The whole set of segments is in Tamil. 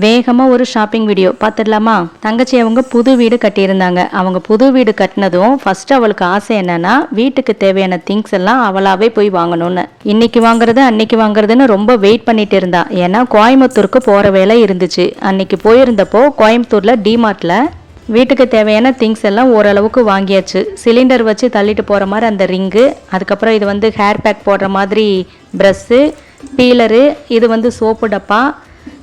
வேகமாக ஒரு ஷாப்பிங் வீடியோ பார்த்துடலாமா? தங்கச்சி அவங்க புது வீடு கட்டியிருந்தாங்க. அவங்க புது வீடு கட்டினதும் ஃபர்ஸ்ட் அவளுக்கு ஆசை என்னன்னா வீட்டுக்கு தேவையான திங்ஸ் எல்லாம் அவளாவே போய் வாங்கணும்னு. இன்னைக்கு வாங்குறது அன்னைக்கு வாங்குறதுன்னு ரொம்ப வெயிட் பண்ணிட்டு இருந்தா. ஏன்னா கோயம்புத்தூருக்கு போகிற வேலை இருந்துச்சு. அன்னைக்கு போயிருந்தப்போ கோயம்புத்தூரில் டிமார்ட்டில் வீட்டுக்கு தேவையான திங்ஸ் எல்லாம் ஓரளவுக்கு வாங்கியாச்சு. சிலிண்டர் வச்சு தள்ளிட்டு போகிற மாதிரி அந்த ரிங்கு அதுக்கப்புறம் இது வந்து ஹேர் பேக் போடுற மாதிரி ப்ரஷ்ஷு பீலரு இது வந்து சோப்பு டப்பா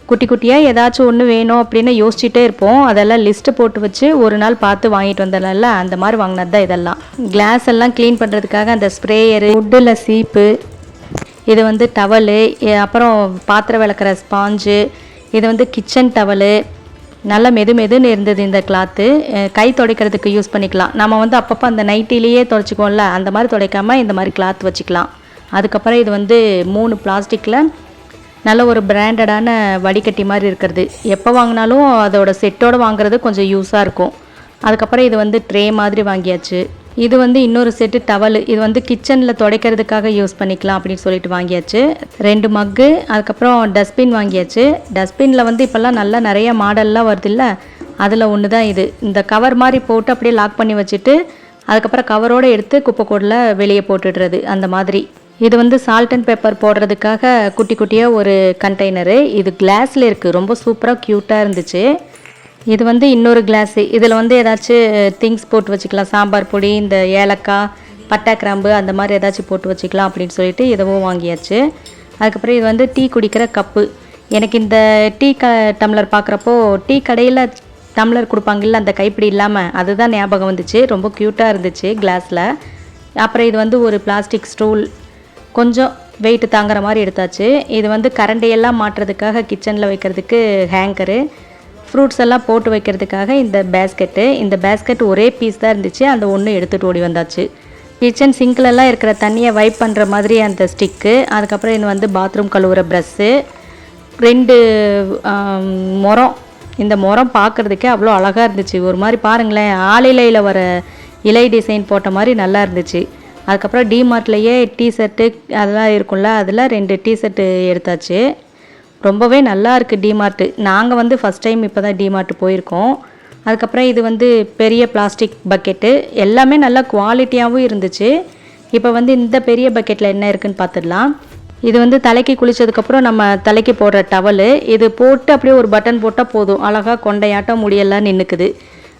குட்டி குட்டியாக ஏதாச்சும் ஒன்று வேணும் அப்படின்னு யோசிச்சுட்டே இருப்போம். அதெல்லாம் லிஸ்ட்டு போட்டு வச்சு ஒரு நாள் பார்த்து வாங்கிட்டு வந்தனால அந்த மாதிரி வாங்கினது தான் இதெல்லாம். கிளாஸ் எல்லாம் க்ளீன் பண்ணுறதுக்காக அந்த ஸ்ப்ரேயரு உட்டில் சீப்பு இது வந்து டவலு அப்புறம் பாத்திரம் விளக்குற ஸ்பாஞ்சு இது வந்து கிச்சன் டவலு நல்ல மெது மெதுன்னு இருந்தது இந்த கிளாத்து கை துடைக்கிறதுக்கு யூஸ் பண்ணிக்கலாம். நம்ம வந்து அப்பப்போ அந்த நைட்டிலேயே துடைச்சிக்குவோம்ல அந்த மாதிரி துடைக்காமல் இந்த மாதிரி கிளாத் வச்சுக்கலாம். அதுக்கப்புறம் இது வந்து மூணு பிளாஸ்டிக்கில் நல்ல ஒரு பிராண்டடான வடிகட்டி மாதிரி இருக்கிறது. எப்போ வாங்கினாலும் அதோட செட்டோடு வாங்குறது கொஞ்சம் யூஸாக இருக்கும். அதுக்கப்புறம் இது வந்து ட்ரே மாதிரி வாங்கியாச்சு. இது வந்து இன்னொரு செட்டு டவல் இது வந்து கிச்சனில் துடைக்கிறதுக்காக யூஸ் பண்ணிக்கலாம் அப்படின்னு சொல்லிட்டு வாங்கியாச்சு. ரெண்டு மக்கு அதுக்கப்புறம் டஸ்ட்பின் வாங்கியாச்சு. டஸ்ட்பினில் வந்து இப்போல்லாம் நல்லா நிறைய மாடல்லாம் வருது இல்லை? அதில் ஒன்று தான் இது. இந்த கவர் மாதிரி போட்டு அப்படியே லாக் பண்ணி வச்சுட்டு அதுக்கப்புறம் கவரோடு எடுத்து குப்பைக்கூடில் வெளியே போட்டுடுறது. அந்த மாதிரி. இது வந்து சால்ட் அண்ட் பெப்பர் போடுறதுக்காக குட்டி குட்டியாக ஒரு கண்டெய்னரு இது கிளாஸில் இருக்குது ரொம்ப சூப்பராக க்யூட்டாக இருந்துச்சு. இது வந்து இன்னொரு கிளாஸு இதில் வந்து ஏதாச்சும் திங்ஸ் போட்டு வச்சுக்கலாம். சாம்பார் பொடி இந்த ஏலக்காய் பட்டை கிராம்பு அந்த மாதிரி ஏதாச்சும் போட்டு வச்சுக்கலாம் அப்படின்னு சொல்லிட்டு இதுவும் வாங்கியாச்சு. அதுக்கப்புறம் இது வந்து டீ குடிக்கிற கப்பு. எனக்கு இந்த டீ க டம்ளர் பார்க்குறப்போ டீ கடையில் டம்ளர் கொடுப்பாங்கல்ல அந்த கைப்பிடி இல்லாமல் அதுதான் ஞாபகம் வந்துச்சு. ரொம்ப க்யூட்டாக இருந்துச்சு கிளாஸில் அப்புறம் இது வந்து ஒரு பிளாஸ்டிக் ஸ்டூல் கொஞ்சம் வெயிட் தாங்குற மாதிரி எடுத்தாச்சு. இது வந்து கரண்டையெல்லாம் மாட்டுறதுக்காக கிச்சனில் வைக்கிறதுக்கு ஹேங்கரு ஃப்ரூட்ஸ் எல்லாம் போட்டு வைக்கிறதுக்காக இந்த பேஸ்கெட்டு இந்த பேஸ்கெட் ஒரே பீஸ் தான் இருந்துச்சு. அந்த ஒன்று எடுத்துகிட்டு ஓடி வந்தாச்சு. கிச்சன் சிங்க்லலாம் இருக்கிற தண்ணியை வைப் பண்ணுற மாதிரி அந்த ஸ்டிக்கு அதுக்கப்புறம் இது வந்து பாத்ரூம் கழுவுற ப்ரஷ்ஷு ரெண்டு முறம் இந்த முறம் பார்க்குறதுக்கே அவ்வளோ அழகாக இருந்துச்சு. ஒரு மாதிரி பாருங்களேன் ஆளிலையில் வர இலை டிசைன் போட்ட மாதிரி நல்லா இருந்துச்சு. அதுக்கப்புறம் டிமார்ட்லேயே டிஷர்ட்டு அதெல்லாம் இருக்கும்ல அதில் ரெண்டு டிஷர்ட்டு எடுத்தாச்சு. ரொம்பவே நல்லா இருக்குது டிமார்ட்டு நாங்கள் வந்து ஃபஸ்ட் டைம் இப்போ தான் டிமார்ட் போயிருக்கோம். அதுக்கப்புறம் இது வந்து பெரிய பிளாஸ்டிக் பக்கெட்டு எல்லாமே நல்லா குவாலிட்டியாகவும் இருந்துச்சு. இப்போ வந்து இந்த பெரிய பக்கெட்டில் என்ன இருக்குன்னு பார்த்துடலாம் இது வந்து தலைக்கு குளிச்சதுக்கப்புறம் நம்ம தலைக்கு போடுற டவலு இது போட்டு அப்படியே ஒரு பட்டன் போட்டால் போதும். அழகாக கொண்டையாட்டம் முடியெல்லாம் நின்றுக்குது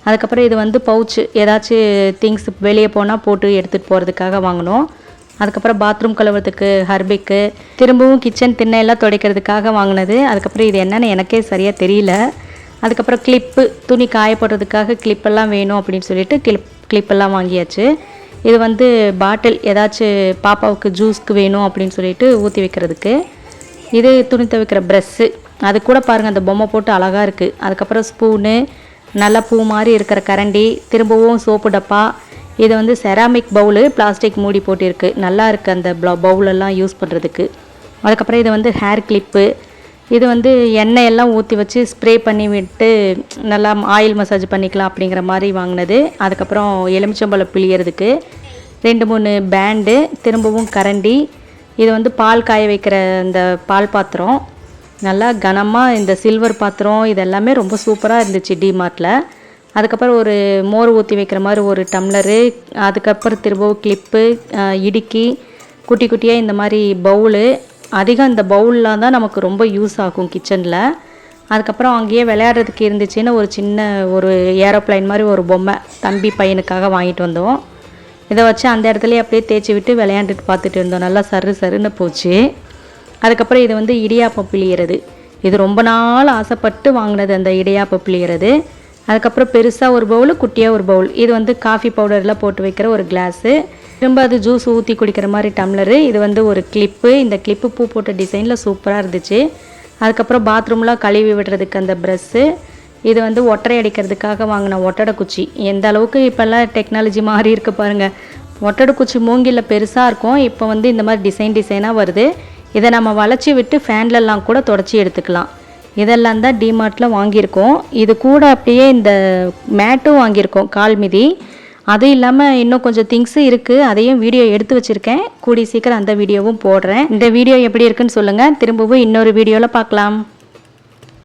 அதுக்கப்புறம் இது வந்து பவுச்சு ஏதாச்சும் திங்ஸ் வெளியே போனால் போட்டு எடுத்துகிட்டு போகிறதுக்காக வாங்கினோம். அதுக்கப்புறம் பாத்ரூம் கழுவுறதுக்கு ஹர்பிக்கு திரும்பவும் கிச்சன் திண்ணையெல்லாம் துடைக்கிறதுக்காக வாங்கினது. அதுக்கப்புறம் இது என்னென்னு எனக்கே சரியாக தெரியல. அதுக்கப்புறம் கிளிப்பு துணி காய போடுறதுக்காக கிளிப்பெல்லாம் வேணும் அப்படின்னு சொல்லிட்டு கிளிப் கிளிப்பெல்லாம் வாங்கியாச்சு. இது வந்து பாட்டில் ஏதாச்சும் பாப்பாவுக்கு ஜூஸ்க்கு வேணும் அப்படின்னு சொல்லிட்டு ஊற்றி வைக்கிறதுக்கு. இது துணி துவைக்கிற ப்ரெஸ்ஸு அது கூட பாருங்கள் அந்த பொம்மை போட்டு அழகாக இருக்குது அதுக்கப்புறம் ஸ்பூனு நல்லா பூ மாதிரி இருக்கிற கரண்டி திரும்பவும் சோப்பு டப்பா. இது வந்து செராமிக் பவுலு பிளாஸ்டிக் மூடி போட்டிருக்கு. நல்லா இருக்குது அந்த ப்ள பவுலெல்லாம் யூஸ் பண்ணுறதுக்கு அதுக்கப்புறம் இது வந்து ஹேர் கிளிப்பு இது வந்து எண்ணெய் எல்லாம் ஊற்றி வச்சு ஸ்ப்ரே பண்ணி விட்டு நல்லா ஆயில் மசாஜ் பண்ணிக்கலாம் அப்படிங்கிற மாதிரி வாங்கினது. அதுக்கப்புறம் எலுமிச்சம்பழம் பிழியறதுக்கு ரெண்டு மூணு பேண்டு திரும்பவும் கரண்டி. இது வந்து பால் காய வைக்கிற இந்த பால் பாத்திரம். நல்லா கனமாக இந்த சில்வர் பாத்திரம் இதெல்லாமே ரொம்ப சூப்பராக இருந்துச்சு டிமார்ட்டில் அதுக்கப்புறம் ஒரு மோர் ஊற்றி வைக்கிற மாதிரி ஒரு டம்ளரு அதுக்கப்புறம் திரும்பவும் கிளிப்பு இடுக்கி குட்டி குட்டியாக இந்த மாதிரி பவுலு அதிகம் இந்த பவுல்லாம் தான் நமக்கு ரொம்ப யூஸ் ஆகும் கிச்சனில் அதுக்கப்புறம் அங்கேயே விளையாடுறதுக்கு இருந்துச்சுன்னு ஒரு சின்ன ஒரு ஏரோப்ளைன் மாதிரி ஒரு பொம்மை தம்பி பையனுக்காக வாங்கிட்டு வந்தோம். இதை வச்சு அந்த இடத்துலயே அப்படியே தேய்ச்சி விட்டு விளையாண்டுட்டு பார்த்துட்டு இருந்தோம். நல்லா சரு சருன்னு போச்சு. அதுக்கப்புறம் இது வந்து இடியாப்பம் பிழியறது. இது ரொம்ப நாள் ஆசைப்பட்டு வாங்கினது அந்த இடியாப்பம் பிழியறது. அதுக்கப்புறம் பெருசாக ஒரு பவுல் குட்டியாக ஒரு பவுல் இது வந்து காஃபி பவுடரில் போட்டு வைக்கிற ஒரு கிளாஸு திரும்ப அது ஜூஸ் ஊற்றி குடிக்கிற மாதிரி டம்ளரு இது வந்து ஒரு கிளிப்பு இந்த கிளிப்பு பூ போட்ட டிசைனில் சூப்பராக இருந்துச்சு. அதுக்கப்புறம் பாத்ரூம்லாம் கழுவி விடுறதுக்கு அந்த ப்ரெஷ்ஷு இது வந்து ஒட்டரை அடிக்கிறதுக்காக வாங்கின ஒட்டடை குச்சி. எந்த அளவுக்கு இப்போல்லாம் டெக்னாலஜி மாறி இருக்கு பாருங்கள் ஒட்டடை குச்சி மூங்கிலில் பெருசாக இருக்கும். இப்போ வந்து இந்த மாதிரி டிசைன் டிசைனாக வருது. இதை நம்ம வளைச்சி விட்டு ஃபேன்லலாம் கூட தொடச்சி எடுத்துக்கலாம். இதெல்லாம் தான் டிமார்ட்டில் வாங்கியிருக்கோம். இது கூட அப்படியே இந்த மேட்டும் வாங்கியிருக்கோம் கால் மிதி. அது இல்லாமல் இன்னும் கொஞ்சம் திங்ஸும் இருக்குது அதையும் வீடியோ எடுத்து வச்சுருக்கேன். கூடி சீக்கிரம் அந்த வீடியோவும் போடுறேன். இந்த வீடியோ எப்படி இருக்குன்னு சொல்லுங்கள் திரும்பவும் இன்னொரு வீடியோவில் பார்க்கலாம்.